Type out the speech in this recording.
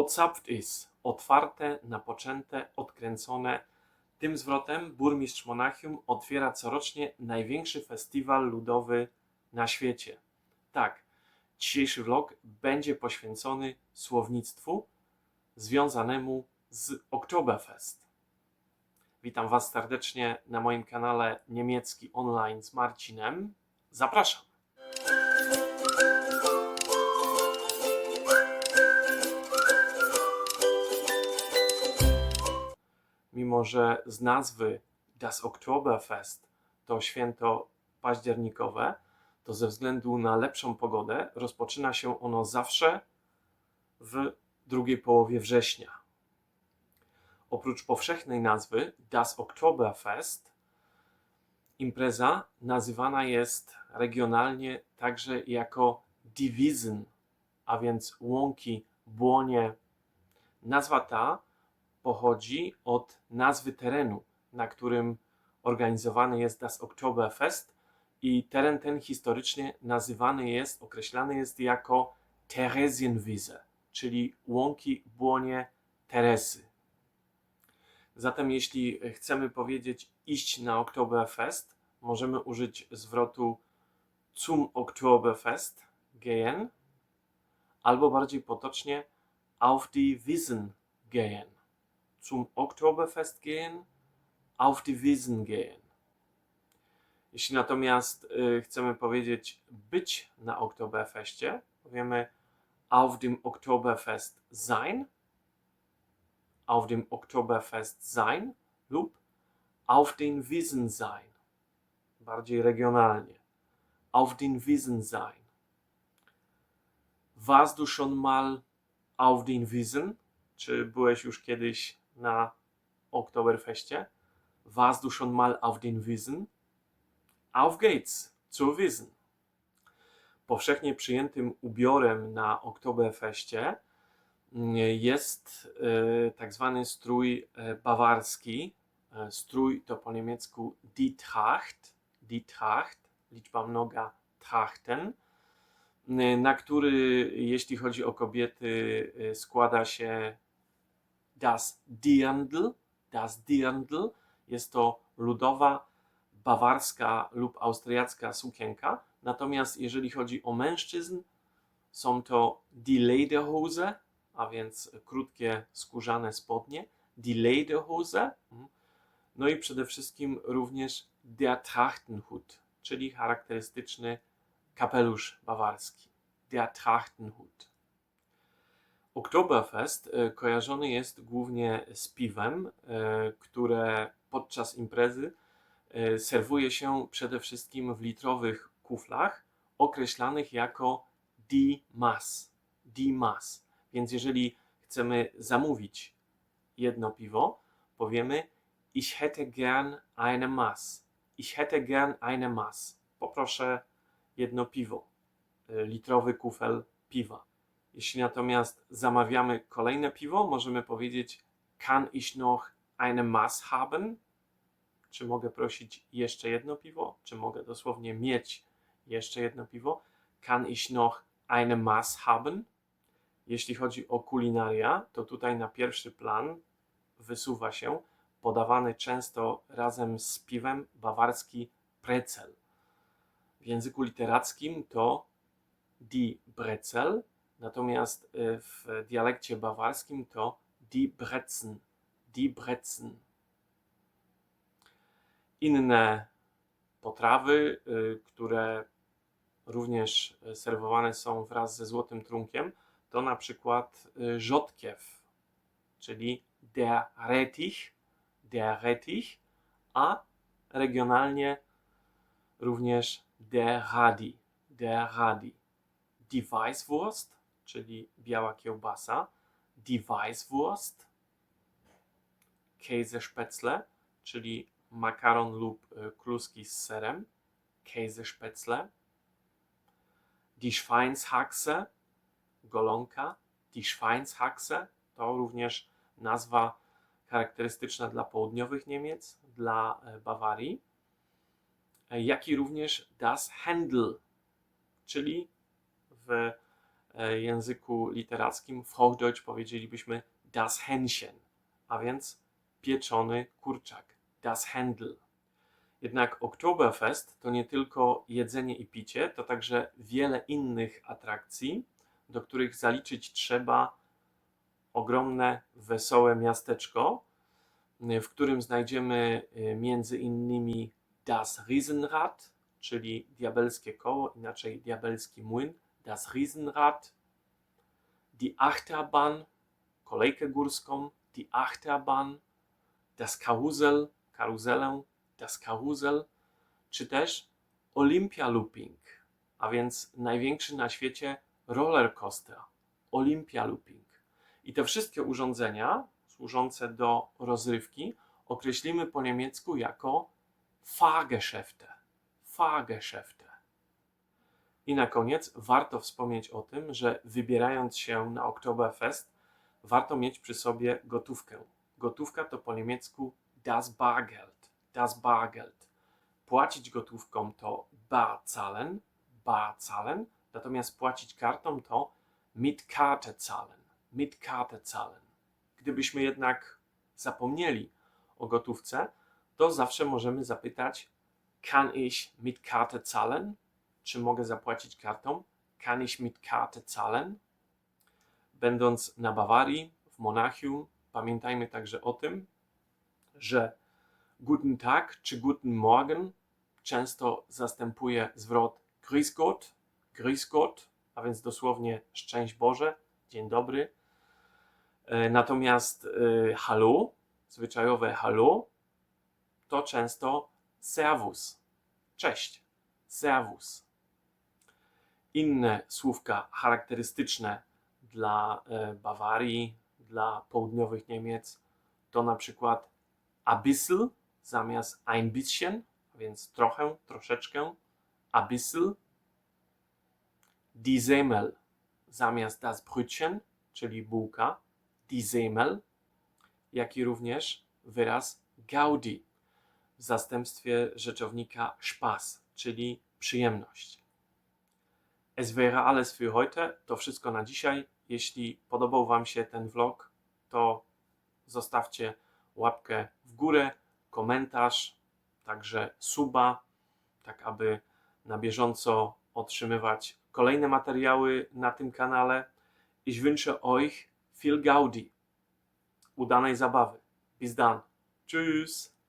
Odzapft ist, otwarte, napoczęte, odkręcone. Tym zwrotem burmistrz Monachium otwiera corocznie największy festiwal ludowy na świecie. Tak, dzisiejszy vlog będzie poświęcony słownictwu związanemu z Oktoberfest. Witam Was serdecznie na moim kanale Niemiecki Online z Marcinem. Zapraszam. Mimo, że z nazwy Das Oktoberfest to święto październikowe, to ze względu na lepszą pogodę rozpoczyna się ono zawsze w drugiej połowie września. Oprócz powszechnej nazwy Das Oktoberfest, impreza nazywana jest regionalnie także jako Diwizen, a więc łąki, błonie. Nazwa ta pochodzi od nazwy terenu, na którym organizowany jest Das Oktoberfest i teren ten historycznie nazywany jest, określany jest jako Theresienwiese, czyli łąki, błonie Teresy. Zatem jeśli chcemy powiedzieć iść na Oktoberfest, możemy użyć zwrotu zum Oktoberfest gehen albo bardziej potocznie auf die Wiesen gehen. Zum Oktoberfest gehen, auf die Wiesen gehen. Jeśli natomiast y, chcemy powiedzieć być na Oktoberfestie, powiemy auf dem Oktoberfest sein, auf dem Oktoberfest sein lub auf den Wiesen sein. Bardziej regionalnie. Auf den Wiesen sein. Warst du schon mal auf den Wiesen? Czy byłeś już kiedyś na Oktoberfestie? Warst du schon mal auf den Wiesen? Auf geht's zur Wiesen. Powszechnie przyjętym ubiorem na Oktoberfestie mm, jest e, tak zwany strój e, bawarski. E, Strój to po niemiecku die Tracht, die Tracht, liczba mnoga Trachten, na który, jeśli chodzi o kobiety, składa się das Dirndl, das Dirndl, jest to ludowa bawarska lub austriacka sukienka. Natomiast jeżeli chodzi o mężczyzn, są to die Lederhose, a więc krótkie skórzane spodnie, die Lederhose, no i przede wszystkim również der Trachtenhut, czyli charakterystyczny kapelusz bawarski, der Trachtenhut. Oktoberfest e, kojarzony jest głównie z piwem, e, które podczas imprezy e, serwuje się przede wszystkim w litrowych kuflach określanych jako. Die Mass. Więc jeżeli chcemy zamówić jedno piwo, powiemy ich hätte gern eine Mass. Ich hätte gern eine Mass. Poproszę jedno piwo. Litrowy kufel piwa. Jeśli natomiast zamawiamy kolejne piwo, możemy powiedzieć kann ich noch eine Mass haben? Czy mogę prosić jeszcze jedno piwo? Czy mogę dosłownie mieć jeszcze jedno piwo? Kann ich noch eine Mass haben? Jeśli chodzi o kulinaria, to tutaj na pierwszy plan wysuwa się podawany często razem z piwem bawarski Brezel. W języku literackim to die Brezel, natomiast y, w dialekcie bawarskim to die Brezen, die Brezen. Inne potrawy, y, które również serwowane są wraz ze złotym trunkiem, to na przykład y, rzodkiew, czyli der Rettich, der Rettich, a regionalnie również der Radi, der Radi. Die Weißwurst, czyli biała kiełbasa, die Weißwurst, Käsespätzle, czyli makaron lub y, kluski z serem, Käsespätzle, die Schweinshaxe, golonka, die Schweinshaxe to również nazwa charakterystyczna dla południowych Niemiec, dla e, Bawarii, e, jak i również das Händel, czyli w języku literackim, w Hochdeutsch powiedzielibyśmy das Hähnchen, a więc pieczony kurczak, das Händel. Jednak Oktoberfest to nie tylko jedzenie i picie, to także wiele innych atrakcji, do których zaliczyć trzeba ogromne, wesołe miasteczko, w którym znajdziemy y, między innymi das Riesenrad, czyli diabelskie koło, inaczej diabelski młyn, das Riesenrad, die Achterbahn, kolejkę górską, die Achterbahn, das Karuzel, karuzelę, das Karuzel, czy też Olympia Looping, a więc największy na świecie roller coaster, Olympia Looping. I te wszystkie urządzenia służące do rozrywki określimy po niemiecku jako Fahrgeschäfte. Fahrgeschäfte. I na koniec warto wspomnieć o tym, że wybierając się na Oktoberfest, warto mieć przy sobie gotówkę. Gotówka to po niemiecku das Bargeld. Das Bargeld. Płacić gotówką to bar zahlen, bar zahlen, natomiast płacić kartą to mit Karte zahlen, mit Karte zahlen. Gdybyśmy jednak zapomnieli o gotówce, to zawsze możemy zapytać kann ich mit Karte zahlen? Czy mogę zapłacić kartą? Kann ich mit Karte zahlen? Będąc na Bawarii, w Monachium, pamiętajmy także o tym, że guten Tag czy guten Morgen często zastępuje zwrot Grüß Gott, Grüß Gott, a więc dosłownie szczęść Boże, dzień dobry. E, Natomiast e, hallo, zwyczajowe hallo, to często servus, cześć, servus. Inne słówka charakterystyczne dla e, Bawarii, dla południowych Niemiec to na przykład a bissl zamiast ein bisschen, więc trochę, troszeczkę, a bissl. Die Semel zamiast das Brötchen, czyli bułka, die Semel, jak i również wyraz Gaudi w zastępstwie rzeczownika Spaß, czyli przyjemność. Es wäre alles für heute. To wszystko na dzisiaj. Jeśli podobał Wam się ten vlog, to zostawcie łapkę w górę, komentarz, także suba, tak aby na bieżąco otrzymywać kolejne materiały na tym kanale. Ich wünsche euch viel Gaudi, udanej zabawy. Bis dann. Tschüss.